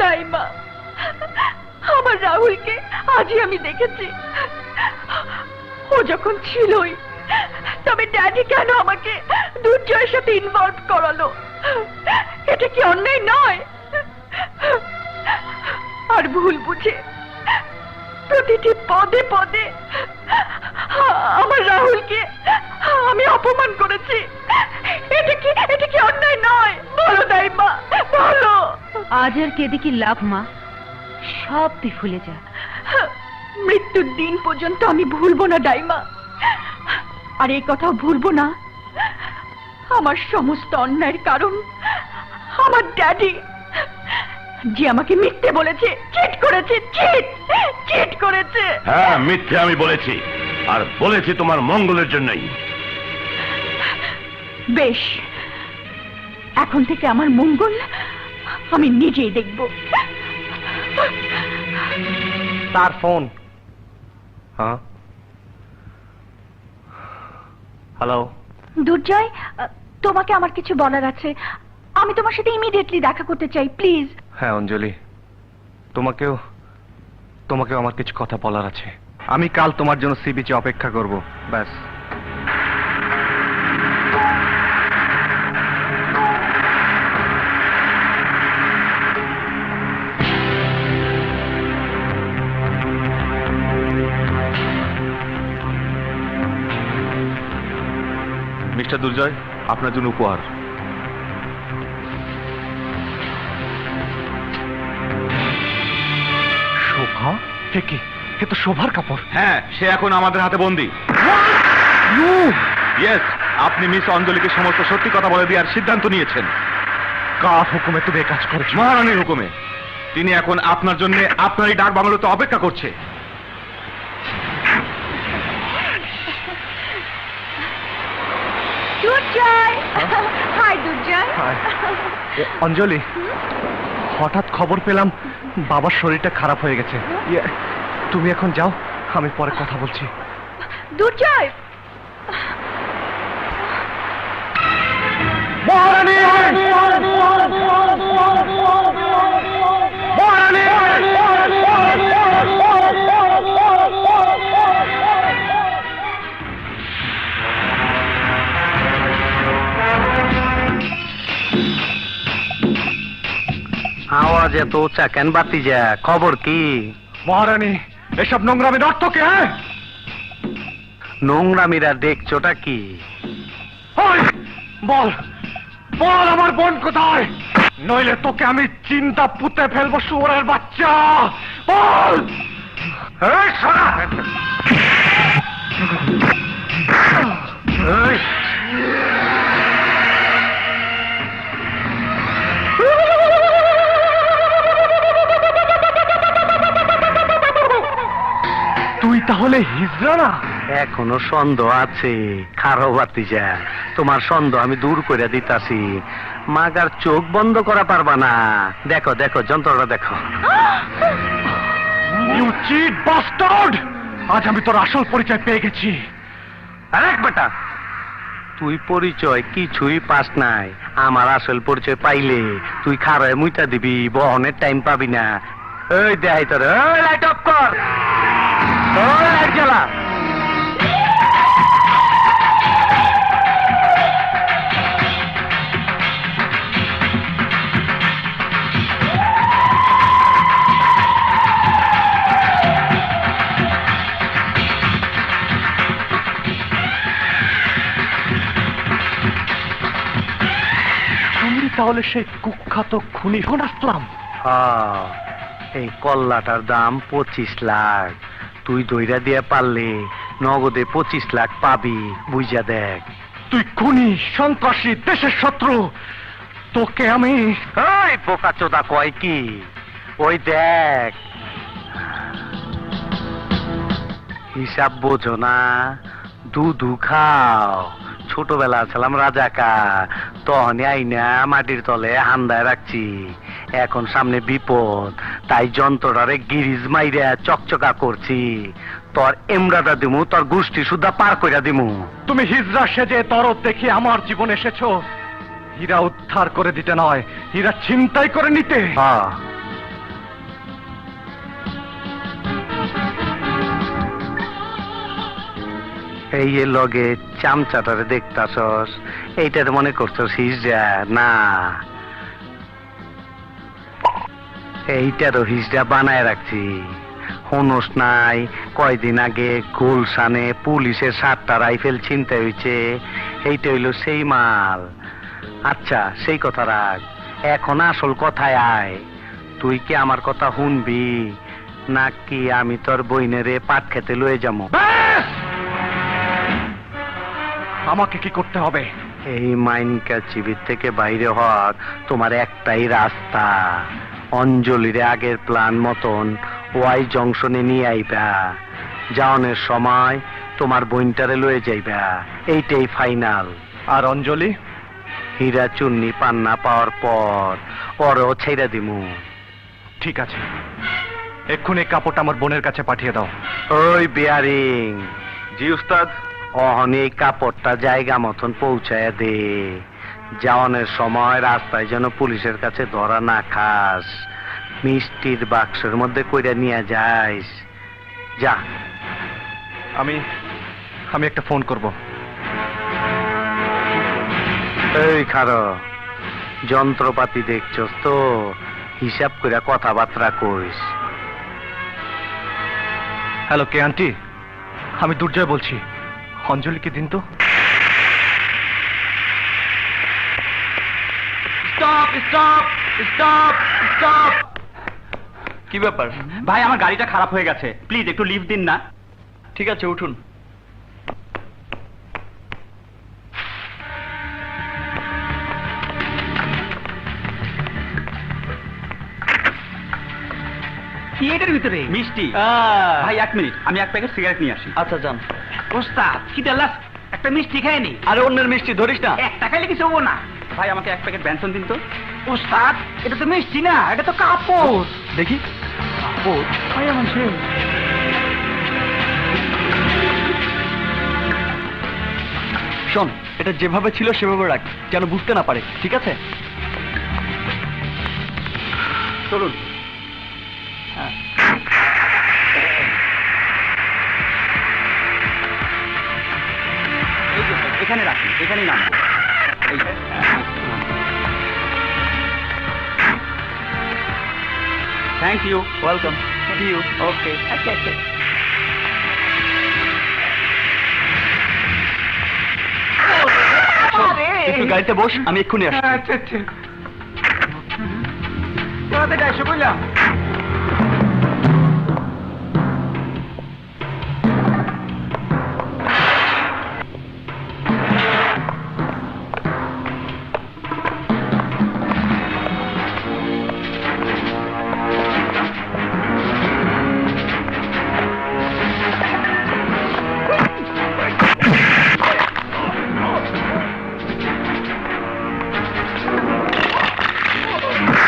দাইমা, আমার রাহুলকে আজই আমি দেখেছি। ও যখন ছিলই, তবে ড্যাডি কেন আমাকে দুর্জয়ের সাথে ইনভলভ করালো? এটা কি অন্যায় নয়? আর ভুল বুঝে প্রতিটি পদে পদে আমার রাহুলকে আমি অপমান করেছি এটা কি এটা কি অন্যায় নয় বলো দাইমা বলো আজ আর কেঁদে কি লাভ মা? সব তুই ভুলে যা। মৃত্যুর দিন পর্যন্ত আমি ভুলবো না ডাইমা। আর এই কথাও ভুলবো না। আমার সমস্ত অন্যায়ের কারণ আমার ড্যাডি যে আমাকে মিথ্যে বলেছে চিট করেছে চিট চিট করেছে। হ্যাঁ মিথ্যে আমি বলেছি আর বলেছি তোমার মঙ্গলের জন্যই। বেশ এখন থেকে আমার মঙ্গল আমি নিজেই দেখব। তার ফোন। হ্যাঁ? হ্যালো দুর্জয় তোমাকে আমার কিছু বলার আছে। আমি তোমার সাথে ইমিডিয়েটলি দেখা করতে চাই প্লিজ হ্যাঁ অঞ্জলি। তোমাকেও তোমাকেও আমার কিছু কথা বলার আছে। আমি কাল তোমার জন্য সি বিচে অপেক্ষা করব ব্যাস। মিস্টার দুর্জয় আপনার জন্য উপহার। শোভা? হে কি? এ তো শোভার কাপড়। হ্যাঁ সে এখন আমাদের হাতে বন্দি। ইয়েস আপনি মিস অঞ্জলিকে সমস্ত সত্যি কথা বলে দেওয়ার সিদ্ধান্ত নিয়েছেন। কার হুকুমে তুমি কাজ করেছ? মহারানীর হুকুমে। তিনি এখন আপনার জন্য আপনারই ডাক বাংলোতে অপেক্ষা করছে। হাই দুর্জয় অঞ্জলি হঠাৎ খবর পেলাম বাবার শরীরটা খারাপ হয়ে গেছে। ইয়ে, তুমি এখন যাও আমি পরে কথা বলছি। দুর্জয় মহারানী মহারানী! আওয়াজ এত উঁচা কেন বাতি যা? খবর কি? মহারানী এসব নোংরামির অর্থ কে হ্যাঁ? নোংরামিরা দেখছোটা কি? বল বল আমার বোন কোথায়? নইলে তোকে আমি চিন্তা পুঁতে ফেলব শুয়োরের বাচ্চা। বল! এই, সরা! তাহলে হিজড়া না? এখনও সন্দেহ আছে খারো বাতি যা তোমার সন্দেহ আমি দূর করে দিতাছি। মাগার চোখ বন্ধ করা পারবা না। দেখো দেখো যন্ত্রটা দেখো। ইউ চিট বাস্টার্ড আজ আমি তোর আসল পরিচয় পেয়ে গেছি। আরেক বেটা তুই পরিচয় কিছুই পাস নাই। আমার আসল পরিচয় পাইলে তুই খারয় মুইটা দিবি বহনের টাইম পাবি না। এই দেখাই তোর লাইট অফ কর! তাহলে সেই কুখ্যাত খুনি ফোন আসলাম হ্যাঁ, এই কল্লাটার দাম পঁচিশ লাখ। তুই দইরা দিয়া পারলে নগদে পঁচিশ লাখ পাবি বুঝা দেখ। তুই খুনি সন্ত্রাসী দেশের শত্রু তোকে আমি ওই বোকা চোদা কয় কি? ওই দেখ। হিসাব বোঝো না দুধু খাও। ছোটবেলা ছিলাম রাজাকা তখনই আইনা মাটির তলে হান্দায় রাখছি। এখন সামনে বিপদ তাই যন্ত্রটারে গিরিজ মাইরা চকচকা করছি। তোর এমরাদা দিমু তোর গোষ্ঠী সুদ্ধা পার কইরা দিমু। তুমি হিজরা সেজে তরত দেখি আমার জীবন এসেছ। হীরা উদ্ধার করে দিতে নয় হীরা চিন্তাই করে নিতে। হ্যাঁ। এই লগে চামচাটারে দেখতাছস এইটার মনে করছস হিজরা না। এইটারও হিজড়া বানায় রাখছি। হনস নাই কয়দিন আগে গুলশানে পুলিশের সাতটা রাইফেল ছিনতে হয়েছে। এইটা হইল সেই মাল। আচ্ছা সেই কথা রাখ। এখন আসল কথায় আয়। তুই কি আমার কথা শুনবি? নাকি আমি তোর বইনেরে পাট খেতে লয়ে যাব! আমাকে কি করতে হবে? এই মাইনকা চিবির থেকে বাইরে হওয়ার তোমার একটাই রাস্তা। অঞ্জলিরে আগের প্ল্যান মতন ওয়াই জংশনে নিয়ে আইবা। যাওনের সময় তোমার বইনটারে লয়ে যাইবা। এইটাই ফাইনাল। আর অঞ্জলি? হীরা চুন্নি পান্না পাওয়ার পর ওরও ছেড়ে দিমু। ঠিক আছে। এক্ষুনি এই কাপড়টা আমার বোনের কাছে পাঠিয়ে দাও। ওই বিয়ারিং। জি উস্তাদ? অহন এই কাপড়টা জায়গা মতন পৌঁছায় দে। যাওয়ানের সময় রাস্তায় যেন পুলিশের কাছে ধরা না খাস। মিষ্টির বাক্সের মধ্যে কইরা নিয়ে যাইস। যা। আমি আমি একটা ফোন করব। এই খারো যন্ত্রপাতি দেখছস তো? হিসাব করে কথাবার্তা কইস। হ্যালো কে আন্টি? আমি দুর্জয় বলছি। অঞ্জলিকে দিন তো। স্টপ স্টপ স্টপ স্টপ কি ব্যাপার? ভাই আমার গাড়িটা খারাপ হয়ে গেছে। প্লিজ একটু লিফট দিন না। ঠিক আছে উঠুন। কি এটার ভিতরে? মিষ্টি। ভাই এক মিনিট। আমি এক প্যাকেট সিগারেট নিয়ে আসি। আচ্ছা যান। ওস্তাদ কি লাস? একটা মিষ্টি খায় নি। আরে অন্যের মিষ্টি ধরিস না। এক টাকা লেগে চলবো না। ভাই আমাকে এক প্যাকেট ব্যঞ্জন দিন তো। ওস্তাদ এটা তো মিষ্টি না এটা তো কাপড়। দেখি। কাপড়? শোন এটা যেভাবে ছিল সেভাবে রাখ যেন বুঝতে না পারে ঠিক আছে? চলুন। হ্যাঁ। এখানে রাখি এখানেই নাম thank you welcome see you okay আচ্ছা আচ্ছা একটু গাড়িতে বস আমি এক্ষুনি আসছি। আচ্ছা আচ্ছা তোমাদের এসে বললাম